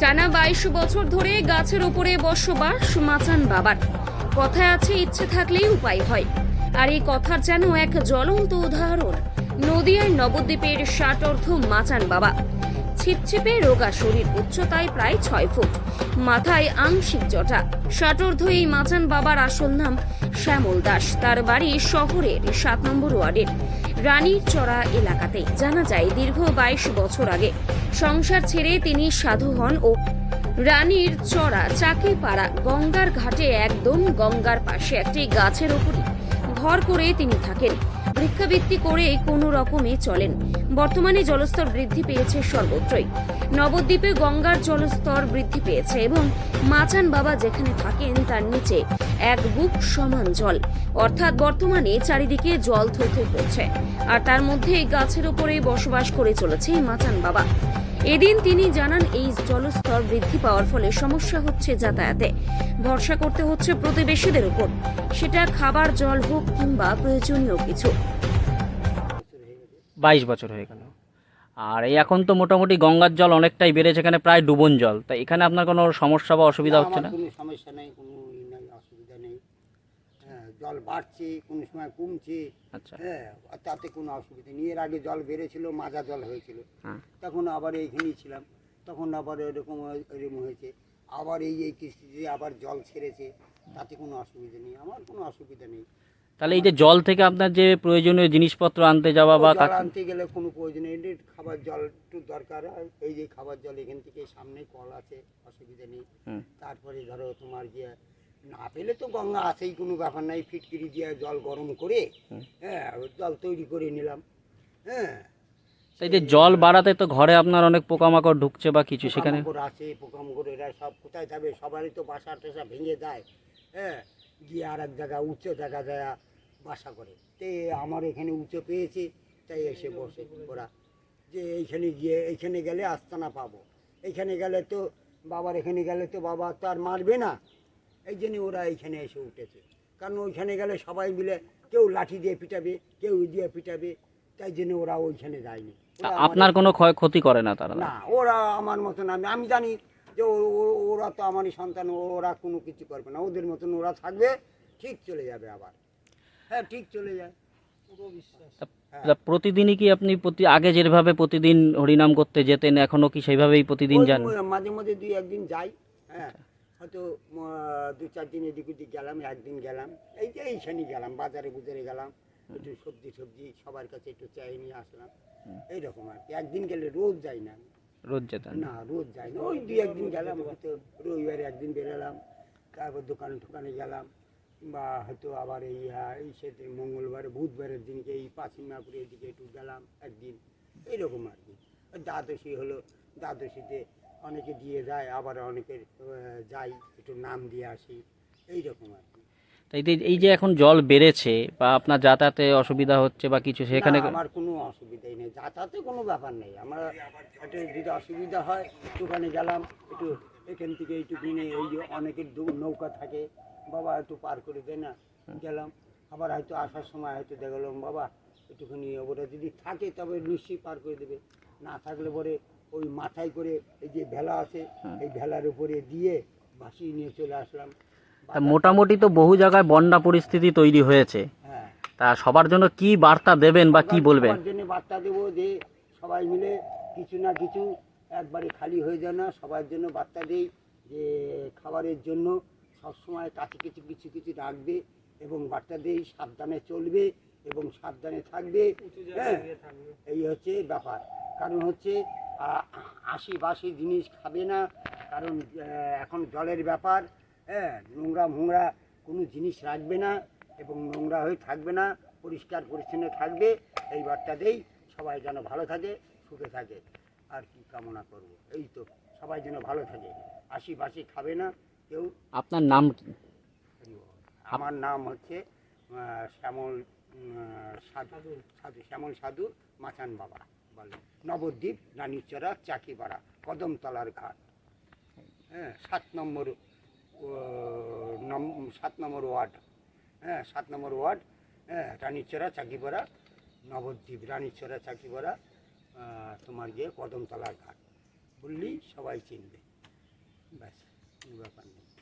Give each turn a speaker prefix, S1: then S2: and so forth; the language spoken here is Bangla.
S1: টানা বাইশ বছর ধরে গাছের ওপরে বসবাস মাচান বাবার। কথায় আছে, ইচ্ছে থাকলেই উপায় হয়। আর এই কথার যেন এক জ্বলন্ত উদাহরণ নদিয়ায় নবদ্বীপের ষাট ষাটর্ধ মাচান বাবা। ছিপছিপে রোগা শরীর, উচ্চতায় প্রায় ছয় ফুট, মাথায় আংশিক জটা। ষাটর্ধ এই মাচান বাবার আসল নাম শ্যামল দাস। তার বাড়ি শহরের সাত নম্বর ওয়ার্ডের। রানীর চড়া এলাকাতে। জানা যায়, দীর্ঘ বাইশ বছর আগে সংসার ছেড়ে তিনি সাধু হন ও রানীর চড়া চাকে পাড়া গঙ্গার ঘাটে একদম গঙ্গার পাশে একটি গাছের ওপরে ঘর করে তিনি থাকেন। ভিক্ষাবৃত্তি করে কোনো রকমে চলেন। বর্তমানে জলস্তর বৃদ্ধি পেয়েছে সর্বত্রই। নবদ্বীপে গঙ্গার জলস্তর বৃদ্ধি পেয়েছে এবং মাচান বাবা যেখানে থাকেন তার নিচে এক বুক সমান জল। অর্থাৎ বর্তমানে চারিদিকে জল থই পড়ছে। আর তার মধ্যে গাছের ওপরে বসবাস করে চলেছে মাচান বাবা। এদিন তিনি জানান এই জলস্তর বৃদ্ধি পাওয়ার ফলে সমস্যা হচ্ছে যাতায়াতে। ভরসা করতে হচ্ছে প্রতিবেশীদের উপর। সেটা খাবার জল হোক কিংবা প্রয়োজনীয় কিছু।
S2: বাইশ বছর হয়ে গেল। আর এই এখন তো মোটামুটি গঙ্গার জল অনেকটাই বেড়েছে এখানে প্রায় ডুবন জল। তা এখানে আপনার কোনো সমস্যা বা অসুবিধা হচ্ছে না?
S3: কোনো সমস্যা নেই কোনো ই নেই অসুবিধা নেই হ্যাঁ জল বাড়ছে কোনো সময় কমছে।
S2: আচ্ছা।
S3: হ্যাঁ তাতে কোনো অসুবিধা নেই। এর আগে জল বেড়েছিল মাজা জল হয়েছিল।
S2: হ্যাঁ।
S3: তখন আবার এইখানেই ছিলাম। তখন আবার এরকম এরকম হয়েছে। আবার এই এই কিস্তিতে আবার জল ছেড়েছে। তাতে কোনো অসুবিধা নেই। আমার কোনো অসুবিধা নেই।
S2: তাহলে এই যে জল থেকে আপনার যে প্রয়োজনীয় জিনিসপত্র আনতে যাওয়া বা
S3: জল আনতে গেলে কোনো প্রয়োজন নেই। খাবার জল একটু দরকার। হয় এই যে খাবার জল এখান থেকে সামনে কল আছে অসুবিধা নেই। তারপরে ধরো তোমার গিয়ে না পেলে তো গঙ্গা আছেই কোনো ব্যাপার নাই ফিটকিরি দিয়ে জল গরম করে হ্যাঁ জল তৈরি করে নিলাম হ্যাঁ।
S2: এই যে জল বাড়াতে তো ঘরে আপনার অনেক পোকামাকড় ঢুকছে বা কিছু সেখানে?
S3: আছে পোকামাকড় এরা সব কোথায় যাবে? সবারই তো বাসা টেসা ভেঙে যায় হ্যাঁ। গিয়ে আর এক জায়গা উঁচু জায়গা যায় বাসা করে। তে আমার এখানে উঁচু পেয়েছে তাই এসে বসে ওরা। যে এইখানে গিয়ে এইখানে গেলে আস্তানা পাবো। এইখানে গেলে তো বাবার এখানে গেলে তো বাবা তো আর মারবে না। এই জন্য ওরা এইখানে এসে উঠেছে। কারণ ওইখানে গেলে সবাই মিলে কেউ লাঠি দিয়ে পিটাবে কেউ দিয়ে পিটাবে তাই জন্য ওরা ওইখানে যায়নি।
S2: আপনার কোনো ক্ষয় ক্ষতি করে না তারা?
S3: না ওরা আমার মতন আমি আমি জানি যে ওরা তো আমারই সন্তান ওরা কোনো কিছু করবে না। ওদের মতন ওরা থাকবে ঠিক চলে যাবে আবার। হ্যাঁ ঠিক চলে যায়।
S2: প্রতিদিনই কি আপনি প্রতি আগে যেভাবে প্রতিদিন হরিনাম করতে যেতেন এখনও কি সেইভাবেই প্রতিদিন যান?
S3: মাঝে মাঝে দুই একদিন যাই হ্যাঁ। হয়তো দু চার দিন এদিক ওদিক গেলাম একদিন গেলাম। এই যে এইখানে গেলাম বাজারে বুজারে গেলাম। একটু সবজি সবজি সবার কাছে একটু চাই নিয়ে আসলাম। এইরকম আর কি। একদিন গেলে রোজ যাই না। আমি।
S2: রোজ যেতেন
S3: না রোজ যাই না। ওই দুই একদিন গেলাম হয়তো রবিবারে একদিন বেরোলাম। তারপর দোকানে টোকানে গেলাম। বা হয়তো আবার এই এই সেতে মঙ্গলবারে বুধবারের দিনকে এই পাঁচিমাপুরের দিকে একটু গেলাম একদিন। এইরকম আর কি। দ্বাদশী হলো। দ্বাদশীতে অনেকে দিয়ে যায় আবার অনেকের যাই একটু নাম দিয়ে আসি এই রকম আর কি।
S2: তাই এই যে- এখন জল বেড়েছে বা আপনার যাতায়াতে অসুবিধা হচ্ছে বা কিছু সেখানে
S3: আমার কোনো অসুবিধাই নেই যাতায়াতে কোনো ব্যাপার নেই। আমরা একটু যদি অসুবিধা হয় দোকানে গেলাম একটু এখান থেকে একটু কিনে এই যে অনেকের নৌকা থাকে বাবা একটু পার করে দেয় না গেলাম। আবার হয়তো আসার সময় হয়তো দেখলাম বাবা একটুখানি ওরা যদি থাকে তবে নিশ্চয়ই পার করে দেবে। না থাকলে পরে ওই মাথায় করে এই যে ভেলা আছে এই ভেলার উপরে দিয়ে ভাসিয়ে নিয়ে চলে আসলাম।
S2: তা মোটামুটি তো বহু জায়গায় বন্যা পরিস্থিতি তৈরি হয়েছে।
S3: হ্যাঁ।
S2: তা সবার জন্য কি বার্তা দেবেন বা কি বলবেন?
S3: সবার জন্য বার্তা দেবো যে সবাই মিলে কিছু না কিছু একবারে খালি হয়ে যায় না সবার জন্য বার্তা দেই যে খাবারের জন্য সবসময় কাছে কিছু কিছু কিছু রাখবে এবং বার্তা দেই সাবধানে চলবে এবং সাবধানে থাকবে। হ্যাঁ। এই হচ্ছে ব্যাপার। কারণ হচ্ছে আশি বাসি জিনিস খাবে না কারণ এখন জলের ব্যাপার হ্যাঁ নোংরা মোংরা কোনো জিনিস রাখবে না এবং নোংরা হয়ে থাকবে না পরিষ্কার পরিচ্ছন্ন থাকবে এই বার্তা দেই সবাই যেন ভালো থাকে সুখে থাকে। আর কি কামনা করব? এই তো সবাই যেন ভালো থাকে। আশি বাসি খাবে না কেউ।
S2: আপনার নাম কি?
S3: আমার নাম হচ্ছে শ্যামল সাধু সাধু শ্যামল সাধু মাচান বাবা। বলে। নবদ্বীপ, রানীচরা চাকিপাড়া কদমতলার ঘাট। হ্যাঁ সাত নম্বর নম- সাত নম্বর ওয়ার্ড। হ্যাঁ সাত নম্বর ওয়ার্ড হ্যাঁ রানীচরা চাকিপাড়া নবদ্বীপ, রানীচরা চাকিপাড়া তোমার গিয়ে কদমতলার ঘাট। বললেই সবাই চিনবে। ব্যাস কোনো ব্যাপার নেই।